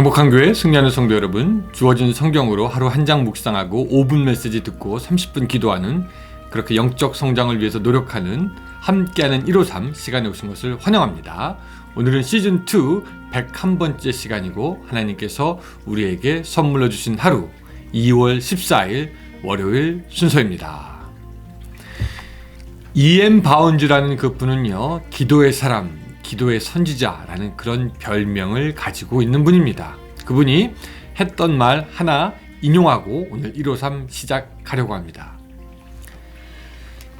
행복한 교회 승리하는 성도 여러분, 주어진 성경으로 하루 한 장 묵상하고 5분 메시지 듣고 30분 기도하는 그렇게 영적 성장을 위해서 노력하는 함께하는 153 시간에 오신 것을 환영합니다. 오늘은 시즌 2 101번째 시간이고 하나님께서 우리에게 선물로 주신 하루 2월 14일 월요일 순서입니다. 이엠 바운즈라는 그 분은요, 기도의 사람, 기도의 선지자라는 그런 별명을 가지고 있는 분입니다. 그분이 했던 말 하나 인용하고 오늘 153 시작하려고 합니다.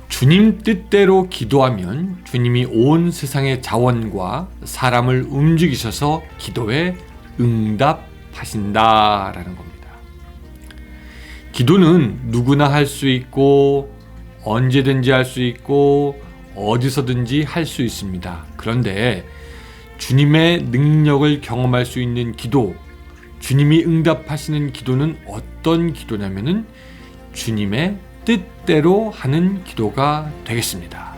주님 뜻대로 기도하면 주님이 온 세상의 자원과 사람을 움직이셔서 기도에 응답하신다라는 겁니다. 기도는 누구나 할 수 있고 언제든지 할 수 있고 어디서든지 할 수 있습니다. 그런데 주님의 능력을 경험할 수 있는 기도, 주님이 응답하시는 기도는 어떤 기도냐면은 주님의 뜻대로 하는 기도가 되겠습니다.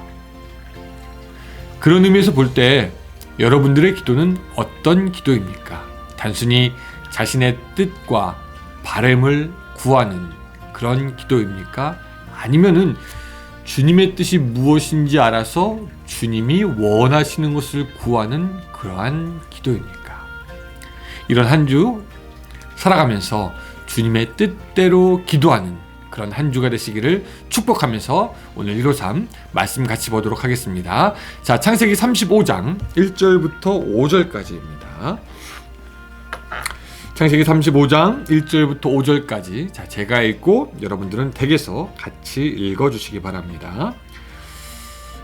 그런 의미에서 볼 때 여러분들의 기도는 어떤 기도입니까? 단순히 자신의 뜻과 바램을 구하는 그런 기도입니까? 아니면은 주님의 뜻이 무엇인지 알아서 주님이 원하시는 것을 구하는 그러한 기도입니까? 이런 한 주 살아가면서 주님의 뜻대로 기도하는 그런 한 주가 되시기를 축복하면서 오늘 153 말씀 같이 보도록 하겠습니다. 자, 창세기 35장 1절부터 5절까지입니다. 창세기 35장 1절부터 5절까지 자, 제가 읽고 여러분들은 댁에서 같이 읽어 주시기 바랍니다.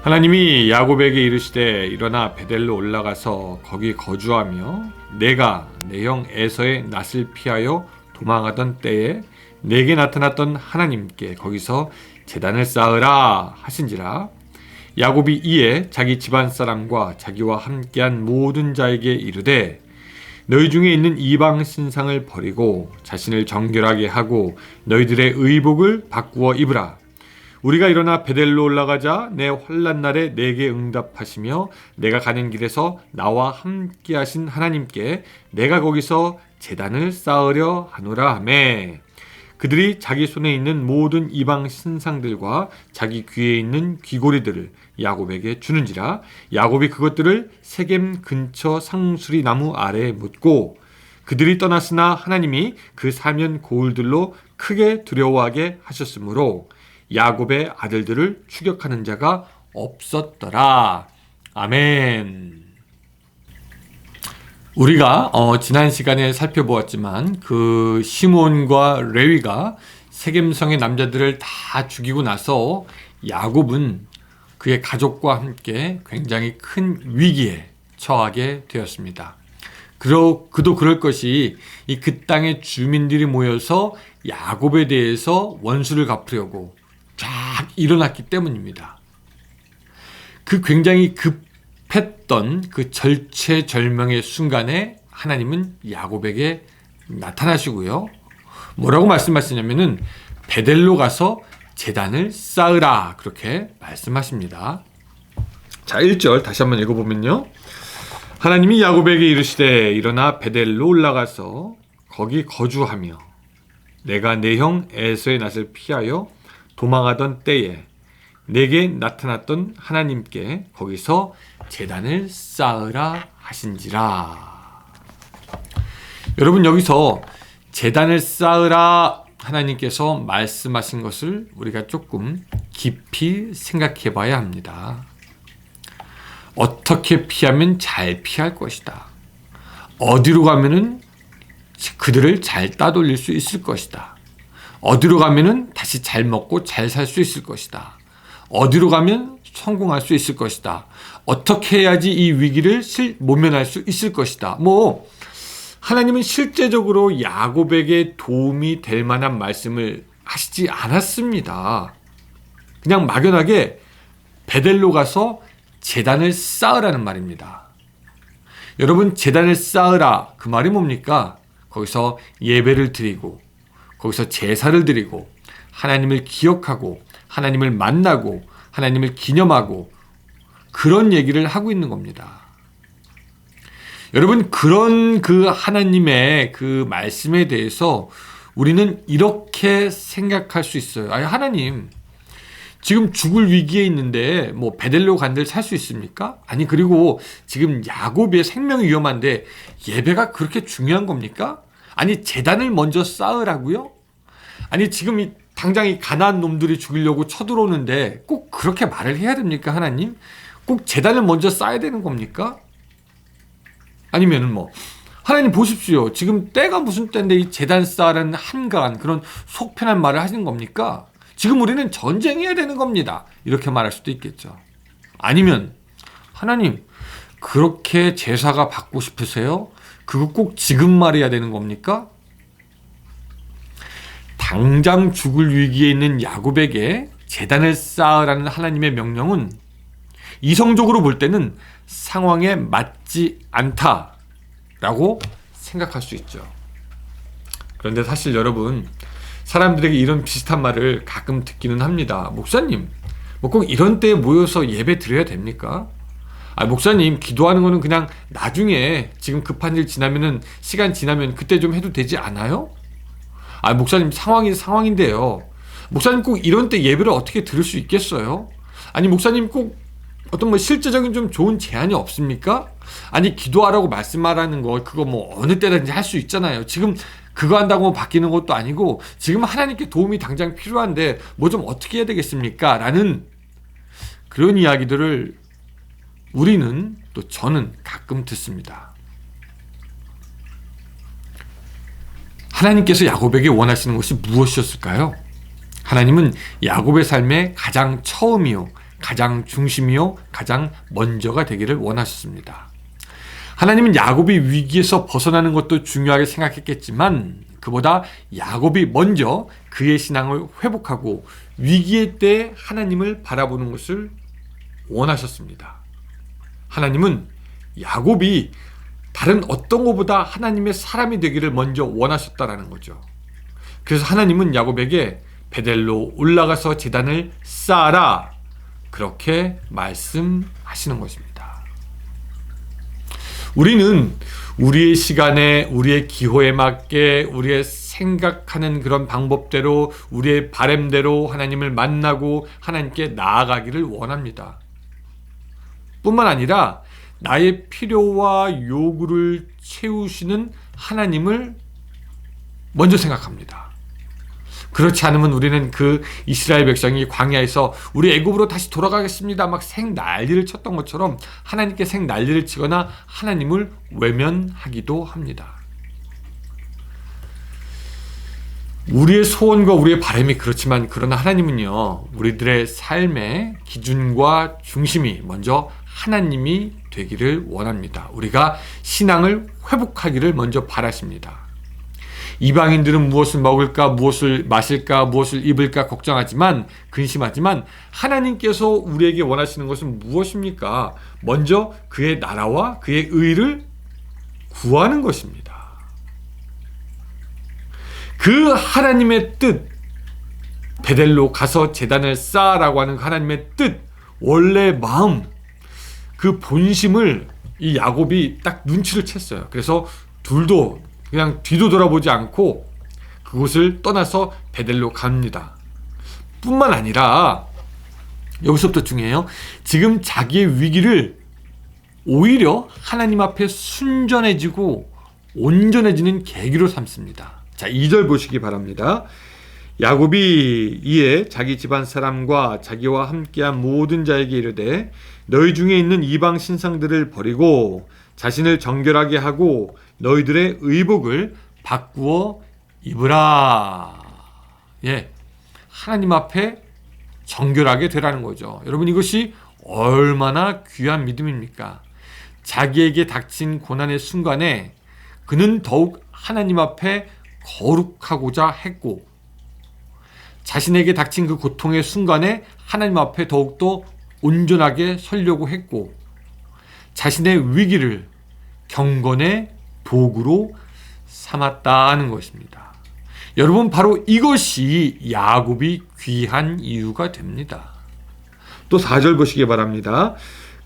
하나님이 야곱에게 이르시되 일어나 베델로 올라가서 거기 거주하며 내가 내 형 에서의 낯을 피하여 도망하던 때에 내게 나타났던 하나님께 거기서 재단을 쌓으라 하신지라 야곱이 이에 자기 집안 사람과 자기와 함께한 모든 자에게 이르되 너희 중에 있는 이방 신상을 버리고 자신을 정결하게 하고 너희들의 의복을 바꾸어 입으라. 우리가 일어나 베델로 올라가자 내 환란 날에 내게 응답하시며 내가 가는 길에서 나와 함께 하신 하나님께 내가 거기서 재단을 쌓으려 하노라 하매 그들이 자기 손에 있는 모든 이방 신상들과 자기 귀에 있는 귀고리들을 야곱에게 주는지라 야곱이 그것들을 세겜 근처 상수리 나무 아래에 묻고 그들이 떠났으나 하나님이 그 사면 고울들로 크게 두려워하게 하셨으므로 야곱의 아들들을 추격하는 자가 없었더라. 아멘. 우리가 어, 지난 시간에 살펴보았지만 그 시몬과 레위가 세겜성의 남자들을 다 죽이고 나서 야곱은 그의 가족과 함께 굉장히 큰 위기에 처하게 되었습니다. 그러, 그도 그럴 것이 이 그 땅의 주민들이 모여서 야곱에 대해서 원수를 갚으려고 쫙 일어났기 때문입니다. 그 굉장히 급 했던 그 절체절명의 순간에 하나님은 야곱에게 나타나시고요. 뭐라고 말씀하시냐면은 베델로 가서 재단을 쌓으라 그렇게 말씀하십니다. 자, 1절 다시 한번 읽어 보면요. 하나님이 야곱에게 이르시되 일어나 베델로 올라가서 거기 거주하며 내가 내 형 에서의 낯을 피하여 도망하던 때에 내게 나타났던 하나님께 거기서 재단을 쌓으라 하신지라. 여러분 여기서 재단을 쌓으라 하나님께서 말씀하신 것을 우리가 조금 깊이 생각해 봐야 합니다. 어떻게 피하면 잘 피할 것이다. 어디로 가면은 그들을 잘 따돌릴 수 있을 것이다. 어디로 가면은 다시 잘 먹고 잘 살 수 있을 것이다. 어디로 가면 성공할 수 있을 것이다. 어떻게 해야지 이 위기를 실, 모면할 수 있을 것이다. 뭐 하나님은 실제적으로 야곱에게 도움이 될 만한 말씀을 하시지 않았습니다. 그냥 막연하게 베델로 가서 재단을 쌓으라는 말입니다. 여러분 재단을 쌓으라 그 말이 뭡니까? 거기서 예배를 드리고 거기서 제사를 드리고 하나님을 기억하고 하나님을 만나고 하나님을 기념하고 그런 얘기를 하고 있는 겁니다. 여러분 그런 그 하나님의 그 말씀에 대해서 우리는 이렇게 생각할 수 있어요. 아니 하나님 지금 죽을 위기에 있는데 뭐 베델로 간들 살 수 있습니까? 아니 그리고 지금 야곱의 생명이 위험한데 예배가 그렇게 중요한 겁니까? 아니 재단을 먼저 쌓으라고요? 아니 지금 이 당장 이 가난한 놈들이 죽이려고 쳐들어오는데 꼭 그렇게 말을 해야 됩니까 하나님? 꼭 재단을 먼저 쌓아야 되는 겁니까? 아니면은 뭐 하나님 보십시오. 지금 때가 무슨 때인데 이 재단 쌓으라는 한가한 그런 속편한 말을 하시는 겁니까? 지금 우리는 전쟁해야 되는 겁니다. 이렇게 말할 수도 있겠죠. 아니면 하나님 그렇게 제사가 받고 싶으세요? 그거 꼭 지금 말해야 되는 겁니까? 당장 죽을 위기에 있는 야곱에게 재단을 쌓으라는 하나님의 명령은 이성적으로 볼 때는 상황에 맞지 않다라고 생각할 수 있죠. 그런데 사실 여러분 사람들에게 이런 비슷한 말을 가끔 듣기는 합니다. 목사님, 뭐 꼭 이런 때에 모여서 예배 드려야 됩니까? 아, 목사님, 기도하는 거는 그냥 나중에 지금 급한 일 지나면은 시간 지나면 그때 좀 해도 되지 않아요? 아, 목사님 상황이 상황인데요. 목사님 꼭 이런 때 예배를 어떻게 들을 수 있겠어요? 아니, 목사님 꼭 어떤 뭐 실제적인 좀 좋은 제안이 없습니까? 아니, 기도하라고 말씀하라는 거 그거 뭐 어느 때든지 할 수 있잖아요. 지금 그거 한다고 바뀌는 것도 아니고 지금 하나님께 도움이 당장 필요한데 뭐 좀 어떻게 해야 되겠습니까? 라는 그런 이야기들을 우리는 또 저는 가끔 듣습니다. 하나님께서 야곱에게 원하시는 것이 무엇이었을까요? 하나님은 야곱의 삶의 가장 처음이요, 가장 중심이요, 가장 먼저가 되기를 원하셨습니다. 하나님은 야곱이 위기에서 벗어나는 것도 중요하게 생각했겠지만 그보다 야곱이 먼저 그의 신앙을 회복하고 위기의 때 하나님을 바라보는 것을 원하셨습니다. 하나님은 야곱이 다른 어떤 것보다 하나님의 사람이 되기를 먼저 원하셨다라는 거죠. 그래서 하나님은 야곱에게 베델로 올라가서 재단을 쌓아라 그렇게 말씀하시는 것입니다. 우리는 우리의 시간에 우리의 기호에 맞게 우리의 생각하는 그런 방법대로 우리의 바램대로 하나님을 만나고 하나님께 나아가기를 원합니다. 뿐만 아니라 나의 필요와 요구를 채우시는 하나님을 먼저 생각합니다. 그렇지 않으면 우리는 그 이스라엘 백성이 광야에서 우리 애굽으로 다시 돌아가겠습니다. 막 생 난리를 쳤던 것처럼 하나님께 생 난리를 치거나 하나님을 외면하기도 합니다. 우리의 소원과 우리의 바람이 그렇지만 그러나 하나님은요 우리들의 삶의 기준과 중심이 먼저 하나님이 되기를 원합니다. 우리가 신앙을 회복하기를 먼저 바라십니다. 이방인들은 무엇을 먹을까, 무엇을 마실까, 무엇을 입을까 걱정하지만 근심하지만 하나님께서 우리에게 원하시는 것은 무엇입니까? 먼저 그의 나라와 그의 의를 구하는 것입니다. 그 하나님의 뜻, 베델로 가서 재단을 쌓아라고 하는 하나님의 뜻, 원래 마음, 그 본심을 이 야곱이 딱 눈치를 챘어요. 그래서 둘도 그냥 뒤도 돌아보지 않고 그곳을 떠나서 베델로 갑니다. 뿐만 아니라 여기서부터 중요해요. 지금 자기의 위기를 오히려 하나님 앞에 순전해지고 온전해지는 계기로 삼습니다. 자, 2절 보시기 바랍니다. 야곱이 이에 자기 집안 사람과 자기와 함께한 모든 자에게 이르되 너희 중에 있는 이방 신상들을 버리고 자신을 정결하게 하고 너희들의 의복을 바꾸어 입으라. 예. 하나님 앞에 정결하게 되라는 거죠. 여러분 이것이 얼마나 귀한 믿음입니까? 자기에게 닥친 고난의 순간에 그는 더욱 하나님 앞에 거룩하고자 했고 자신에게 닥친 그 고통의 순간에 하나님 앞에 더욱더 온전하게 서려고 했고 자신의 위기를 경건의 도구로 삼았다는 것입니다. 여러분 바로 이것이 야곱이 귀한 이유가 됩니다. 또 4절 보시기 바랍니다.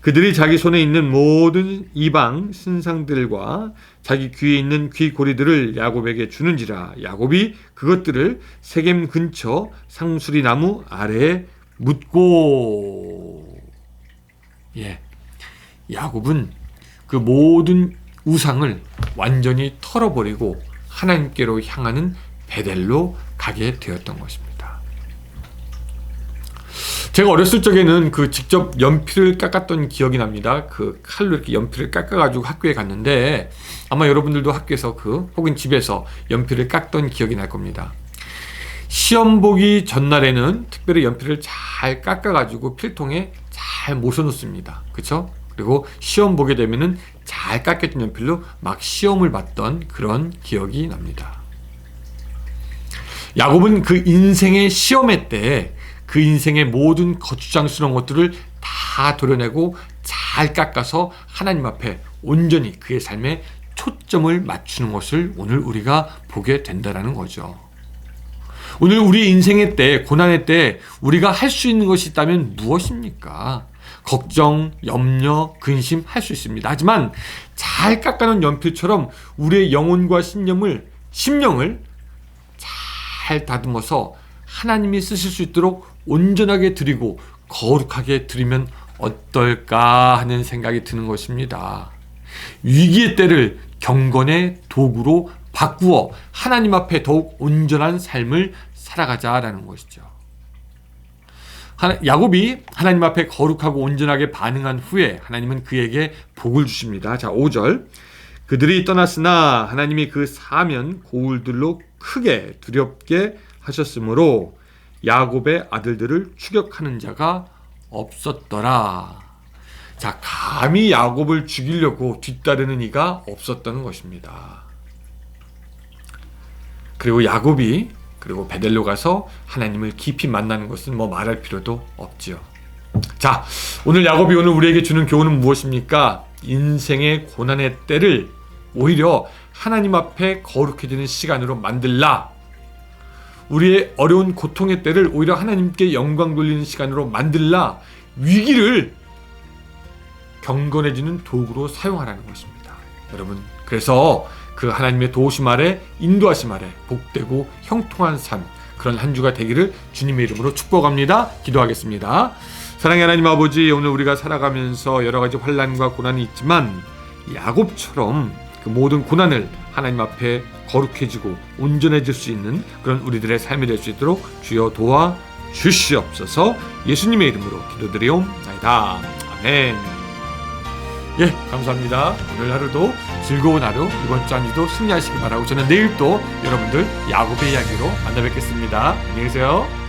그들이 자기 손에 있는 모든 이방 신상들과 자기 귀에 있는 귀고리들을 야곱에게 주는지라. 야곱이 그것들을 세겜 근처 상수리 나무 아래에 묻고. 예. 야곱은 그 모든 우상을 완전히 털어버리고 하나님께로 향하는 베델로 가게 되었던 것입니다. 제가 어렸을 적에는 그 직접 연필을 깎았던 기억이 납니다. 그 칼로 이렇게 연필을 깎아가지고 학교에 갔는데 아마 여러분들도 학교에서 그 혹은 집에서 연필을 깎던 기억이 날 겁니다. 시험 보기 전날에는 특별히 연필을 잘 깎아가지고 필통에 잘 모셔놓습니다. 그렇죠? 그리고 시험 보게 되면은 잘 깎였던 연필로 막 시험을 봤던 그런 기억이 납니다. 야곱은 그 인생의 시험회 때 그 인생의 모든 거추장스러운 것들을 다 도려내고 잘 깎아서 하나님 앞에 온전히 그의 삶에 초점을 맞추는 것을 오늘 우리가 보게 된다라는 거죠. 오늘 우리 인생의 때, 고난의 때 우리가 할 수 있는 것이 있다면 무엇입니까? 걱정, 염려, 근심 할 수 있습니다. 하지만 잘 깎아놓은 연필처럼 우리의 영혼과 신념을, 심령을 잘 다듬어서 하나님이 쓰실 수 있도록 온전하게 드리고 거룩하게 드리면 어떨까 하는 생각이 드는 것입니다. 위기의 때를 경건의 도구로 바꾸어 하나님 앞에 더욱 온전한 삶을 살아가자라는 것이죠. 야곱이 하나님 앞에 거룩하고 온전하게 반응한 후에 하나님은 그에게 복을 주십니다. 자, 5절. 그들이 떠났으나 하나님이 그 사면 고울들로 크게 두렵게 하셨으므로 야곱의 아들들을 추격하는 자가 없었더라. 자, 감히 야곱을 죽이려고 뒤따르는 이가 없었다는 것입니다. 그리고 야곱이 그리고 베델로 가서 하나님을 깊이 만나는 것은 뭐 말할 필요도 없지요. 자, 오늘 야곱이 오늘 우리에게 주는 교훈은 무엇입니까? 인생의 고난의 때를 오히려 하나님 앞에 거룩해지는 시간으로 만들라. 우리의 어려운 고통의 때를 오히려 하나님께 영광 돌리는 시간으로 만들라. 위기를 경건해지는 도구로 사용하라는 것입니다. 여러분, 그래서 그 하나님의 도우심 아래 인도하심 아래 복되고 형통한 삶 그런 한 주가 되기를 주님의 이름으로 축복합니다. 기도하겠습니다. 사랑의 하나님 아버지 오늘 우리가 살아가면서 여러 가지 환란과 고난이 있지만 야곱처럼 그 모든 고난을 하나님 앞에 거룩해지고 온전해질 수 있는 그런 우리들의 삶이 될 수 있도록 주여 도와 주시옵소서 예수님의 이름으로 기도드리옵나이다. 아멘. 예, 감사합니다. 오늘 하루도 즐거운 하루, 이번 주 한 주도 승리하시기 바라고 저는 내일 또 여러분들 야곱의 이야기로 만나 뵙겠습니다. 안녕히 계세요.